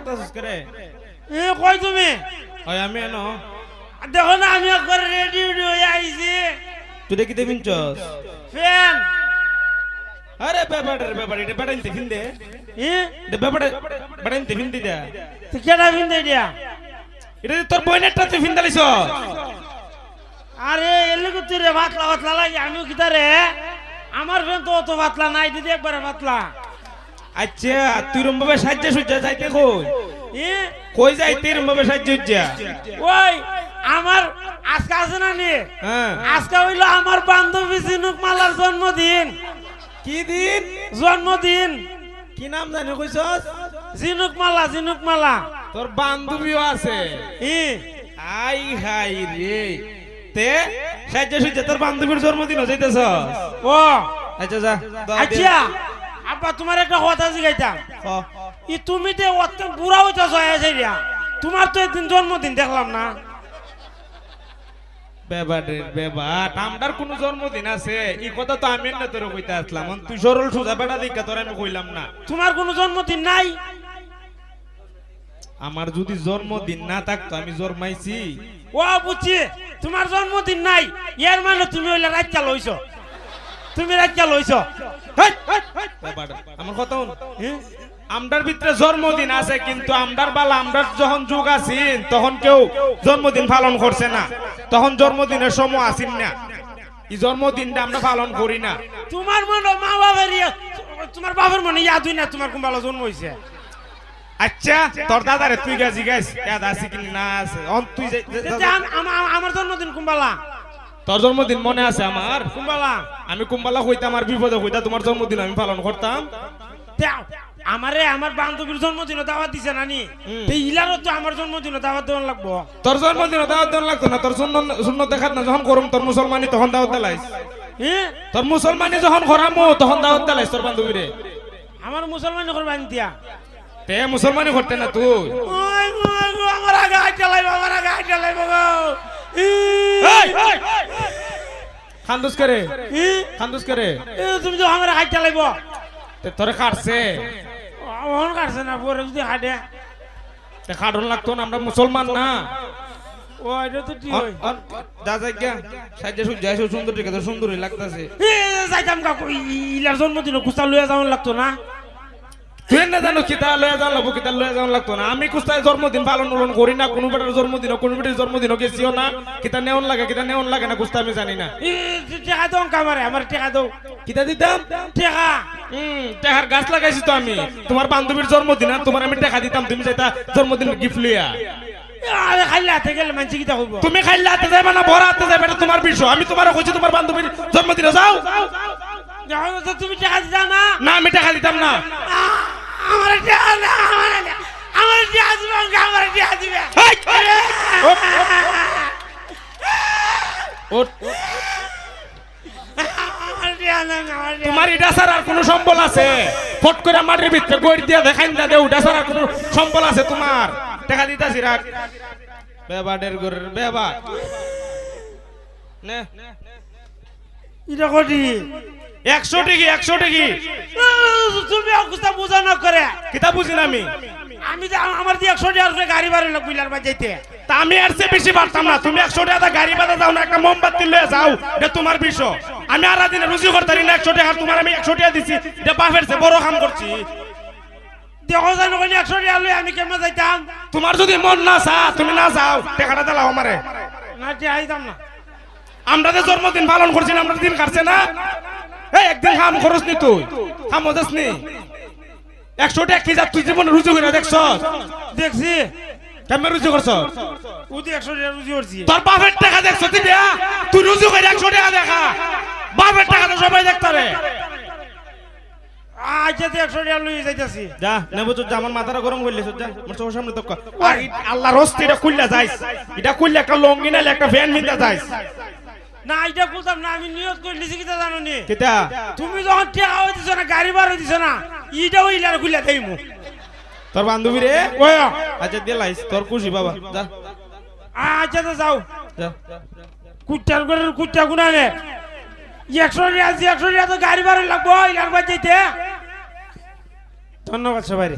রাখতেছিস করে এ কই তুমি? ওই আমি এনো দেখো না আমি একবার রেডি হয়ে আইছি তুই দেখি দেবিন চস ফ্যান আরে ব্যাপারে ব্যাপারে এটা বেড়াইতে দে এ ব্যাপারে বেড়াইতে ফিন দি। দে তো কেডা ভিন্দে দিয়া এটা তোর বইনেরটা তুই ফিন দালিস আরে এলিগো তুই রে ভাতলা ভাতলা লাগে আমিও কিতা রে আমার ফ্যান তো অত ভাতলা নাই দিদি একবারে ভাতলা। আচ্ছা তুই রুম ভাবে সাহায্য সুজ্জা যাইতে কই? কই যাইতে রুম ভাবে সাহায্য সুজ্জা? ওই আমার আজকে আছে না নি? হ্যাঁ। আজকে হইল আমার বান্ধবী ঝিনুক মালার জন্মদিন। কি দিন? জন্মদিন। কি নাম জানি কইছস? জিনুক মালা জিনুক মালা। তোর বান্ধবীও আছে। ই। আই হাই রে। তে সাহায্য সুজ্জা তোর বান্ধবীর জন্মদিন যাইতেছ ও। আচ্ছা যা আচ্ছা। আব্বা তোমার একটা কথা জিগাইতাম। ই তুমি তো অত বুড়া হইতেছ হয়েছে রিয়া তোমার তো একদিন জন্মদিন দেখলাম না। বেবাট কোনো জন্মদিন আছে? এই কথা তো আমি না তোর কইতে আসলাম। তুই সরল সোজা বেটা তোর আমি কইলাম না। তোমার কোনো জন্মদিন নাই? আমার যদি জন্মদিন না থাকতো আমি জন্মাইছি। ও বুঝছি তোমার জন্মদিন নাই। এর মানে তুমি হইলে রাজ্যা লইছ তুমি রাজ্যা লইছ আমার কথা। হ্যাঁ? ভিতরে জন্মদিন আছে কিন্তু আমরার বালা আমরার যখন যুগ আছেন তখন কেউ জন্মদিন পালন করছে না। তখন জন্মদিনের সময় আসিন না। এই জন্মদিনটা আমরা পালন করি না। তোমার মনে মা বাবার তোমার বাবার মনে ইয়াদ হই না তোমার কোন ভালো জন্ম হইছে? আচ্ছা তোর দাদারে তুই গেছি গাইস ইয়াদ আছে কি না আছে? অন তুই আমার জন্মদিন কুম্বালা তোর জন্মদিন মনে আছে আমার? কুম্বালা আমি কুম্বালা হইতাম আমার বিপদে হইতা তোমার জন্মদিন আমি পালন করতাম। তে আমারে আমার বান্ধবীর জন্মদিনে দাওয়াত দিছে নানি। ইলারও তো আমার জন্মদিনে দাওয়াত দেওয়ার লাগবো। তোর জন্মদিন দাওয়াত দেন লাগতো না তোর শূন্য দেখাত না যখন করুম তোর মুসলমানি তখন দাওয়াত দিলাইস। তোর মুসলমানি যখন করামো তখন দাওয়াত দিলাইস তোর বান্ধবীরে। আমার মুসলমান করবে দিয়া তে মুসলমানি করতে না তুই। আমার আগে হাইটা লাইব আমার আগে হাইটা লাইব গো! খান্দুস করে। খান্দুস করে। তুমি তো আমার হাইটা লাইব তে তোরে কাটছে। মন কাটছে না পরে যদি হাইটে তে কাটন লাগতো না আমরা মুসলমান না। ও এটা তো ঠিক। হয় অন- অন- যা যাই গা সাজ্জা সুজ্জা এসে সুন্দর ঠিক আছে সুন্দরই লাগতাছে। এ, যাইতাম কাকু ইলার জন্মদিনে কুস্তা লইয়া যাওয়ার লাগতো না। না জানো কিতা লয়ে যাওয়া লাগবো কিতা লয়ে যাওয়া লাগতো না আমি কুস্তায় জন্মদিন পালন পালন করি না কোনো বেটার জন্মদিন কোনো বেটির জন্মদিন গেছিও না কিতা নেওন লাগে কিতা নেওন লাগে না কুস্তা আমি জানি না টেকা দাও কামারে আমার টেকা দাও কিতা দিতাম টেকা হুম টেহার গাছ লাগাইছি তো আমি তোমার বান্ধবীর জন্মদিন আর তোমার আমি টাকা দিতাম তুমি যাইতা জন্মদিন গিফট লইয়া আরে খাইলে হাতে গেলে মানছি কিতা করব তুমি খাইলে হাতে যাইবা না বড় হাতে যাইবা এটা তোমার বিষয় আমি তোমার কইছি তোমার বান্ধবীর জন্মদিনে যাও তুমি টাকা দিতা না না আমি টাকা দিতাম না আমার আমার আমার আমার দিবে। তোমার এটা ছাড়া আর কোনো সম্বল আছে? ফট করে মাটির ভিতরে গড়ি দিয়ে দেখাই না দে ওটা ছাড়া কোনো সম্বল আছে তোমার? টাকা দিতাছি রাখ। বেবা ডের গরের বেবা নে। এটা কটি? একশো টিকি একশো টিকি। তুমি অবস্থা বোঝা না করে। কিতা বুঝি না আমি? আমি যে আমার দিয়ে একশো টাকা গাড়ি বাড়ি লোক বিলার বাজাইতে তা আমি আর চেয়ে বেশি পারতাম না। তুমি একশো টাকা গাড়ি বাধা যাও না একটা মোমবাতি লয়ে যাও এটা তোমার বিষয়। আমি আর দিনে রুজি করতে না একশো টাকা তোমার আমি একশো টাকা দিছি এটা বাপের চেয়ে বড় কাম করছি। দেখো জানো কোন একশো টাকা লই আমি কেমন যাইতাম? তোমার যদি মন না চা তুমি না যাও টাকাটা দিলাও আমারে। না টাকা দিতাম না। আমরা যে জন্মদিন পালন করছি না আমরা দিন কাটছে না? এই একদিন খাম খরচ নি তুই। খাম মজাস নি একশো টাকা কি যা তুই জীবনে রুজু করে দেখছ। দেখছি। কেমন রুজু করছ? উদি একশো টাকা রুজি করছি। তোর বাপের টাকা দেখছ তুই দিয়া? তুই রুজু করে একশো টাকা দেখা। বাপের টাকা তো সবাই দেখতে রে আচ্ছা তো একশো টাকা লই যাইতাছি। যা নেব চোদ্দ আমার মাথাটা গরম করলে চোদ্দ আমার চোখের সামনে তো আর আল্লাহ রস্তি এটা খুললা যাইস। এটা খুললে একটা লঙ্গি নাইলে একটা ফ্যান মিন্দা যাইস। না এটা বলতাম না আমি নিয়ত করে লিখি কিতা জানো নি? কেটা? তুমি যখন টাকা হইতেছ না গাড়ি বার হইতেছ না ইটাও ইলার খুলে দেইমু তোর বান্ধবী রে? ওই আচ্ছা দিলাইস তোর খুশি বাবা। যা। আচ্ছা তো যাও। কুট্টার করে কুট্টা গুনা নে। একশো টাকা একশো তো গাড়ি বার লাগবো ইলার বাজাইতে ধন্যবাদ সবাই